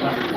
misunderstood.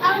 Ang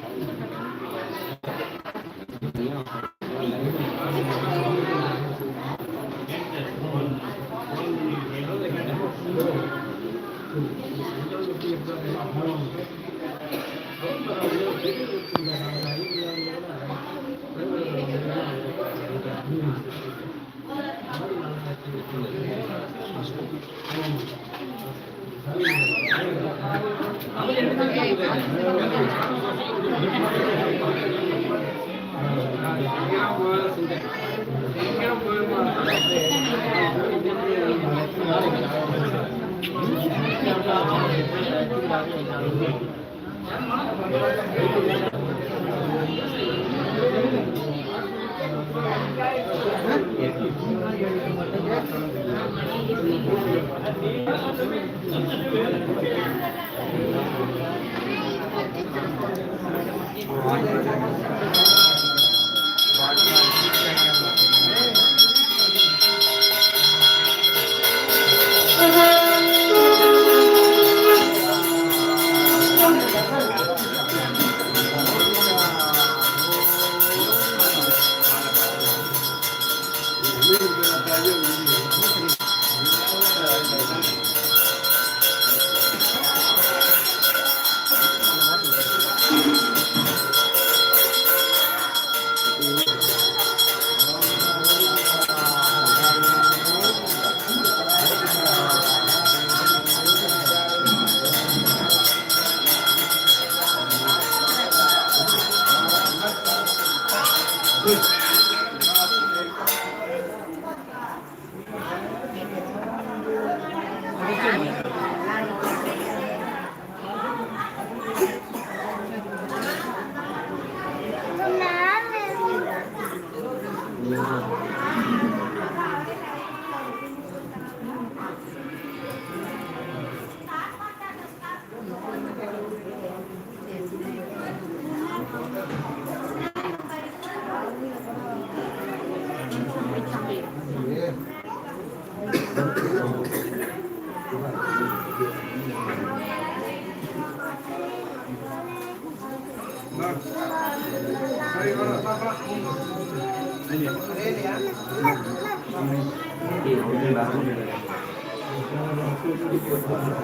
குடும்பம் திருப்பதி கோசம் வைக்கல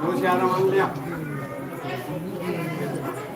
நூசியாரம் வாங்கலையா ரமேஷ்ண்ணா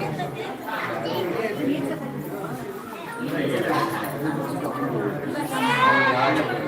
Obrigado.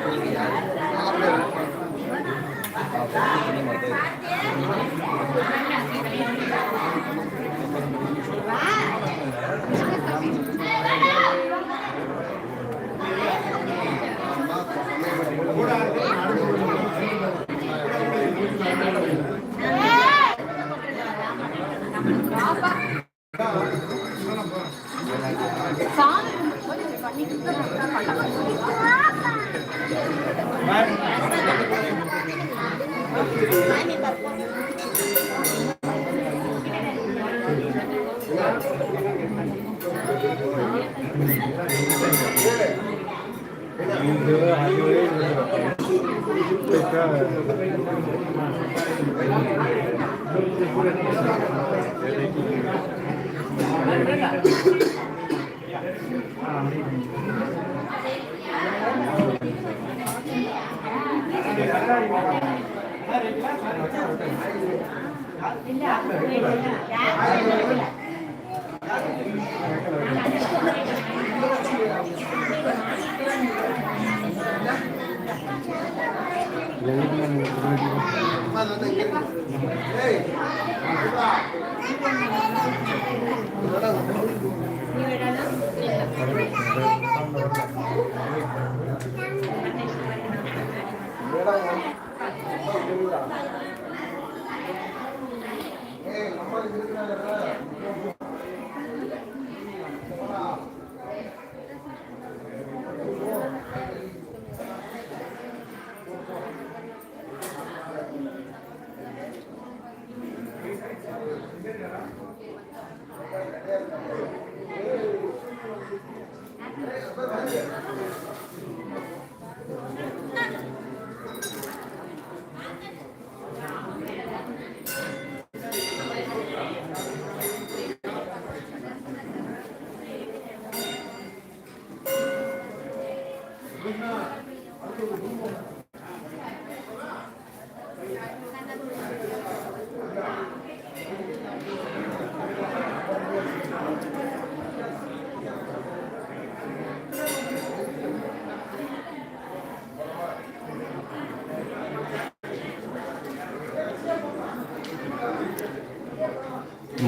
உள்ள ஏய் நம்ம இருக்கிறாங்க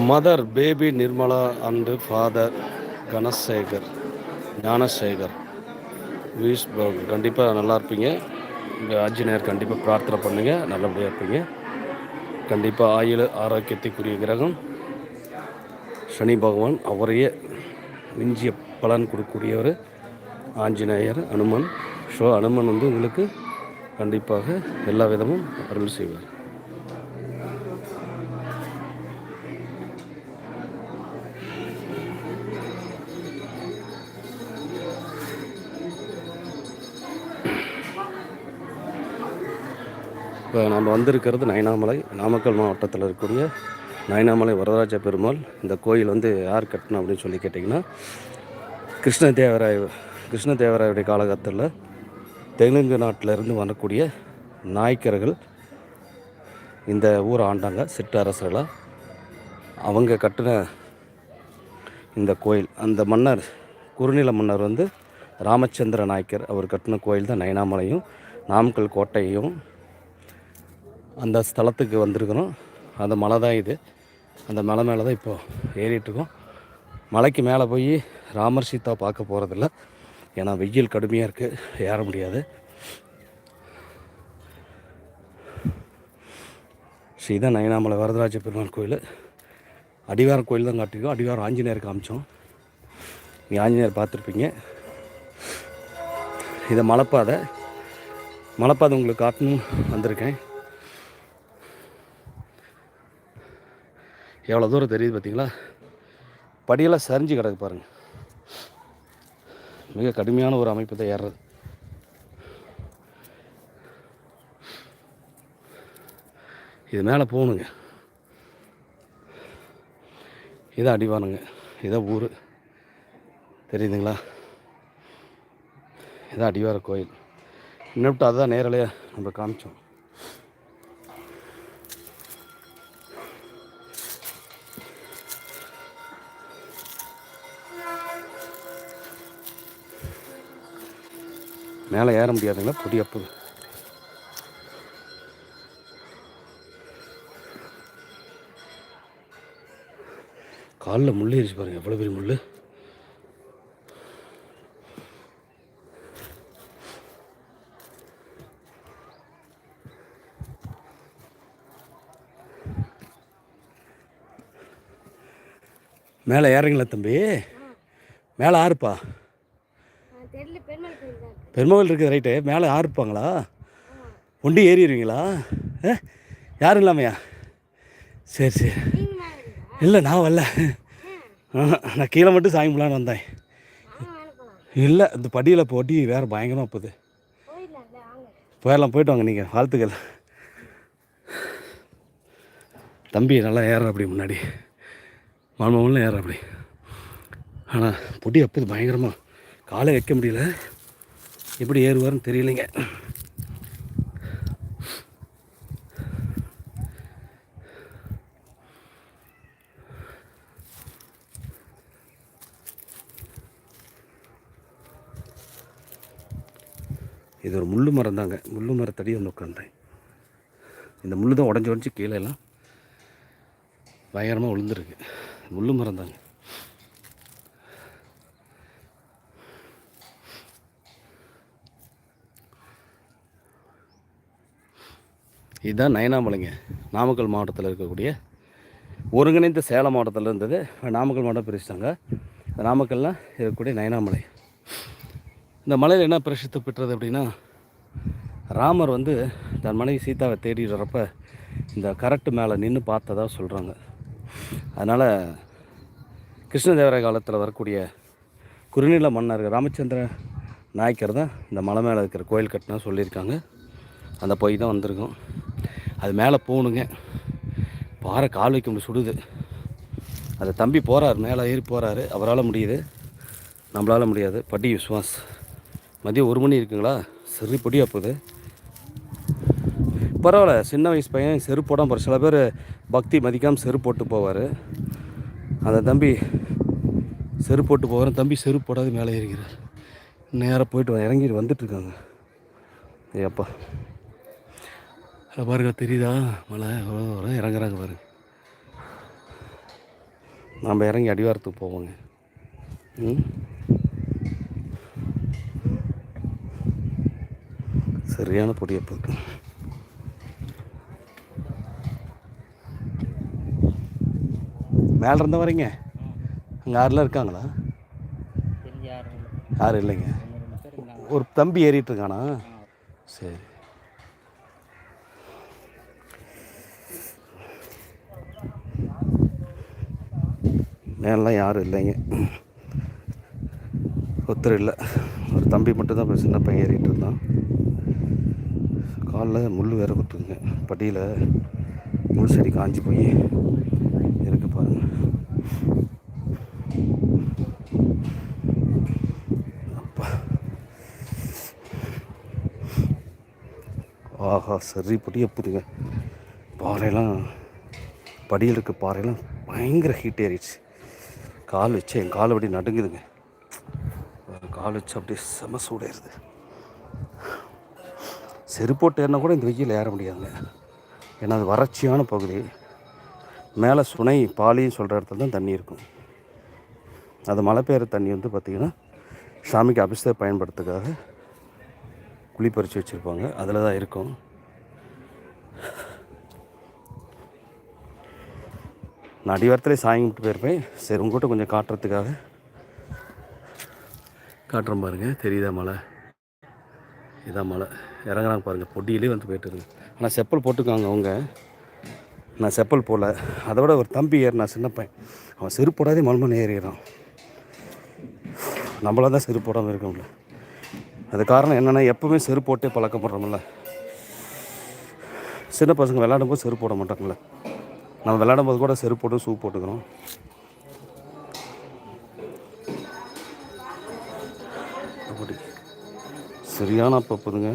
mother baby Nirmala and father Ganasekar Gnanasekar views கண்டிப்பாக நல்லா இருப்பீங்க. இங்கே ஆஞ்சநேயர் கண்டிப்பாக பிரார்த்தனை பண்ணுங்கள் நல்லபடியாக இருப்பீங்க. கண்டிப்பாக ஆயுள் ஆரோக்கியத்துக்குரிய கிரகம். சனி பகவான் அவரையே மிஞ்சிய பலன் கொடுக்கக்கூடியவர் ஆஞ்சநேயர் அனுமன். ஸோ அனுமன் வந்து உங்களுக்கு கண்டிப்பாக எல்லா விதமும் அருள் செய்வார். இப்போ நம்ம வந்திருக்கிறது நயனாமலை நாமக்கல் மாவட்டத்தில் இருக்கக்கூடிய நயனாமலை வரதராஜ பெருமாள். இந்த கோயில் வந்து யார் கட்டணும் அப்படின்னு சொல்லி கேட்டிங்கன்னா கிருஷ்ணதேவராய கிருஷ்ணதேவராயுடைய காலகட்டத்தில் தெலுங்கு நாட்டில் இருந்து வரக்கூடிய நாயக்கர்கள் இந்த ஊரை ஆண்டாங்க சிற்றரசர்களாக அவங்க கட்டின இந்த கோயில் அந்த மன்னர் குறுநில மன்னர் வந்து ராமச்சந்திர நாயக்கர். அவர் கட்டின கோயில் தான் நயனாமலையும் நாமக்கல் கோட்டையும் அந்த ஸ்தலத்துக்கு வந்திருக்கிறோம். அந்த மலை தான் இது. அந்த மலை மேலே தான் இப்போது ஏறிட்டுருக்கோம். மலைக்கு மேலே போய் ராமர் சீதா பார்க்க போகிறதில்ல ஏன்னா வெயில் கடுமையாக இருக்குது ஏற முடியாது. ஸ்ரீ தான் நயனாமலை வரதராஜ பெருமாள் கோயில். அடிவாரம் கோயில் தான் காட்டிருக்கோம் அடிவாரம் ஆஞ்சநேயர் காமிச்சோம். நீங்கள் ஆஞ்சநேயர் பார்த்துருப்பீங்க. இதை மலைப்பாதை. மலைப்பாதை உங்களுக்கு காட்டணும் வந்திருக்கேன். எவ்வளோ தூரம் தெரியுது பார்த்தீங்களா? படியெல்லாம் சரிஞ்சு கிடக்கு பாருங்கள் மிக கடுமையான ஒரு அமைப்பு தான் ஏறுறது. இது மேலே போகணுங்க. இதான் அடிவானுங்க இதான் ஊர். தெரியுதுங்களா? இதான் அடிவார கோயில். இன்னும் அதுதான் நேரலையாக நம்ம காமிச்சோம். மேலே ஏற முடியாதுங்களா? பொடி அப்பு. காலில் முள் ஏறிச்சு பாருங்க. எவ்வளோ பெரிய முள் மேலே ஏறீங்களா தம்பி? மேலே ஆறுப்பா தெரியல பெருமாள் கோயில் தான் இருக்கு. பெருமகள் இருக்குது ரைட்டு மேலே யார் இருப்பாங்களா? ஒண்டி ஏறிடுவீங்களா? ஆ யாரும் இல்லாமையா? சரி சரி. இல்லை நான் வரல. நான் கீழே மட்டும் சாமி வந்தேன். இல்லை இந்த படியில் போட்டி வேறு பயங்கரமாக போகுது. போயிடலாம் போயிட்டு வாங்க நீங்கள் வாழ்த்துக்கள். தம்பி நல்லா ஏற அப்படி முன்னாடி. மாமூலில் ஏற அப்படி. ஆனால் பொடி அப்போது பயங்கரமாக காலை வைக்க முடியல. எப்படி ஏறுவார்னு தெரியலைங்க. இது ஒரு முள்ளு மரம் தாங்க. முள்ளு மரத்தடி வந்து உட்காந்தேன் இந்த முள்ளு தான் உடஞ்சி உடஞ்சி கீழே எல்லாம் பயங்கரமாக விழுந்துருக்கு முள்ளு மரம் தாங்க. இதுதான் நயனாமலைங்க. நாமக்கல் மாவட்டத்தில் இருக்கக்கூடிய ஒருங்கிணைந்த சேலம் மாவட்டத்தில் இருந்தது. நாமக்கல் மாவட்டம் பிரிச்சிட்டாங்க. நாமக்கல்ல இருக்கக்கூடிய நயனாமலை. இந்த மலையில் என்ன பிரசித்தி பெற்றது அப்படின்னா ராமர் வந்து தன் மனைவி சீதாவை தேடி வரப்ப இந்த கரட்டு மேலே நின்று பார்த்ததாக சொல்கிறாங்க அதனால் கிருஷ்ணதேவராய காலத்தில் வரக்கூடிய குறுநில மன்னர் ராமச்சந்திர நாயக்கர் தான் இந்த மலை மேலே இருக்கிற கோயில் கட்டினா சொல்லியிருக்காங்க. அந்த போய் தான் வந்திருக்கோம். அது மேலே போகணுங்க. பாறை கால் வைக்க முடியும் சுடுது. அந்த தம்பி போகிறார் மேலே ஏறி போகிறாரு அவரால் முடியுது. நம்மளால் முடியாது. படி விஸ்வாஸ் மதியம் ஒரு மணி இருக்குங்களா? சரி பொடியாக போகுது. பரவாயில்ல சின்ன வயசு பையன் செருப்பு போடாம போகிற சில பேர் பக்தி மதிக்காமல் செருப்பு போட்டு போவார். அந்த தம்பி செருப்பு போட்டு போவார். தம்பி செருப்பு போடாது மேலே ஏறிக்கிறார். நேராக போயிட்டு வ- இறங்கி வந்துட்டுருக்காங்க ஏப்பா பாருங்க தெரியுதா? மலை இறங்குறாங்க பாருங்க. நாம் இறங்கி அடிவாரத்துக்கு போவோங்க. ம்? சரியான பொடியப்பு மேலே இருந்த வரீங்க? அங்கே யாரெல்லாம் இருக்காங்களா? யாரும் இல்லை. யாரும் இல்லைங்க. ஒரு தம்பி ஏறிட்டு இருக்கானா? சரி. மேலாம் யாரும் இல்லைங்க. ஒருத்தர் இல்லை. ஒரு தம்பி மட்டும்தான் இப்போ சின்ன பையன் ஏறிட்டு இருந்தான். காலில் முள் வேற குத்துங்க படியில் முள் செடி காஞ்சி போய் இருக்கு பாருங்க. அப்பா. ஆஹா சரி படியே புரியுங்க பாறையெல்லாம் படியில் இருக்க பாறையெல்லாம் பயங்கர ஹீட் ஏறிடுச்சு. கால் வச்சு என் கால் அப்படி நடுங்குதுங்க. கால் வச்சு அப்படியே செம சூடாயிருது. செருப்போட்டு ஏறினா கூட இந்த வெயில் ஏற முடியாதுங்க. ஏன்னா அது வறட்சியான பகுதி. மேலே சுனை பாலின்னு சொல்கிற இடத்துல தான் தண்ணி இருக்கும். அது மழை பெய்கிற தண்ணி வந்து பார்த்திங்கன்னா சாமிக்கு அபிஷேகம் பயன்படுத்துறதுக்காக குழி பறித்து வச்சுருப்பாங்க. அதில் தான் இருக்கும். நான் அடிவாரத்துலேயே சாயங்கிட்டு போயிருப்பேன். சரி உங்கள்கிட்ட கொஞ்சம் காட்டுறதுக்காக. காட்டுறேன் பாருங்கள் தெரியுதா மலை இதான் மலை இறங்குறாங்க பாருங்கள் பொடியிலே வந்து போயிட்டு இருக்கு. ஆனால் செப்பல் போட்டுக்காங்க அவங்க. நான் செப்பல் போடல. அதை விட ஒரு தம்பி ஏறினா சின்ன பையன். அவன் செருப்பு போடாதே மல்மன் ஏறிடுறான். நம்மளாக தான் செருப்பு போடாமல் இருக்கோம்ல அது காரணம் என்னென்னா எப்போவுமே செருப்பு போட்டே பழக்கம் பண்ணுறோம்ல சின்ன பசங்க விளையாடும் போது செருப்பு போட மாட்டாங்கல்ல. நம்ம விளையாடும் போது கூட செருப்பு போட்டு ஷூ போட்டுக்கிறோம். அப்படி. சரியான அப்பப்புதுங்க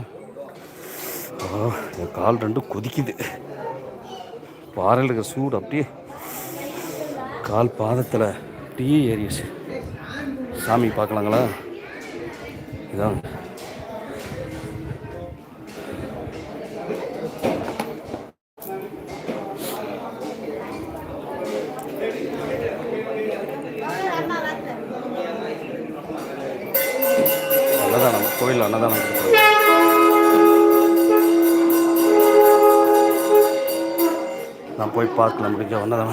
ஆ என் கால் ரெண்டும் கொதிக்குது. பாறையில் இருக்கிற சூடு அப்படியே கால் பாதத்தில் அப்படியே ஏறிடுச்சு. சாமி பார்க்கலாங்களா? இதான். நான் போய் பார்க்கலாம் முடிஞ்ச ஒன்றா தான்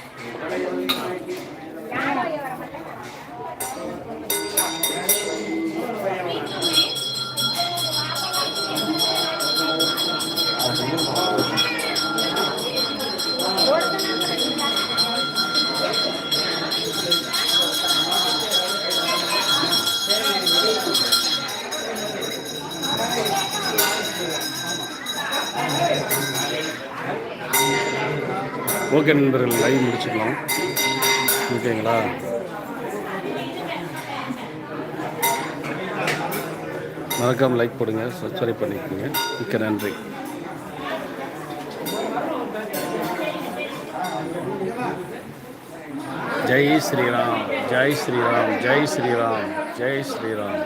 ஓகே நண்பர்கள் லைவ் முடிச்சுக்கலாம். ஓகேங்களா? மறக்காமல் லைக் போடுங்க சப்ஸ்கிரைப் பண்ணிக்கோங்க. மிக்க நன்றி. ஜெய் ஸ்ரீராம் ஜெய் ஸ்ரீராம் ஜெய் ஸ்ரீராம் ஜெய் ஸ்ரீராம்.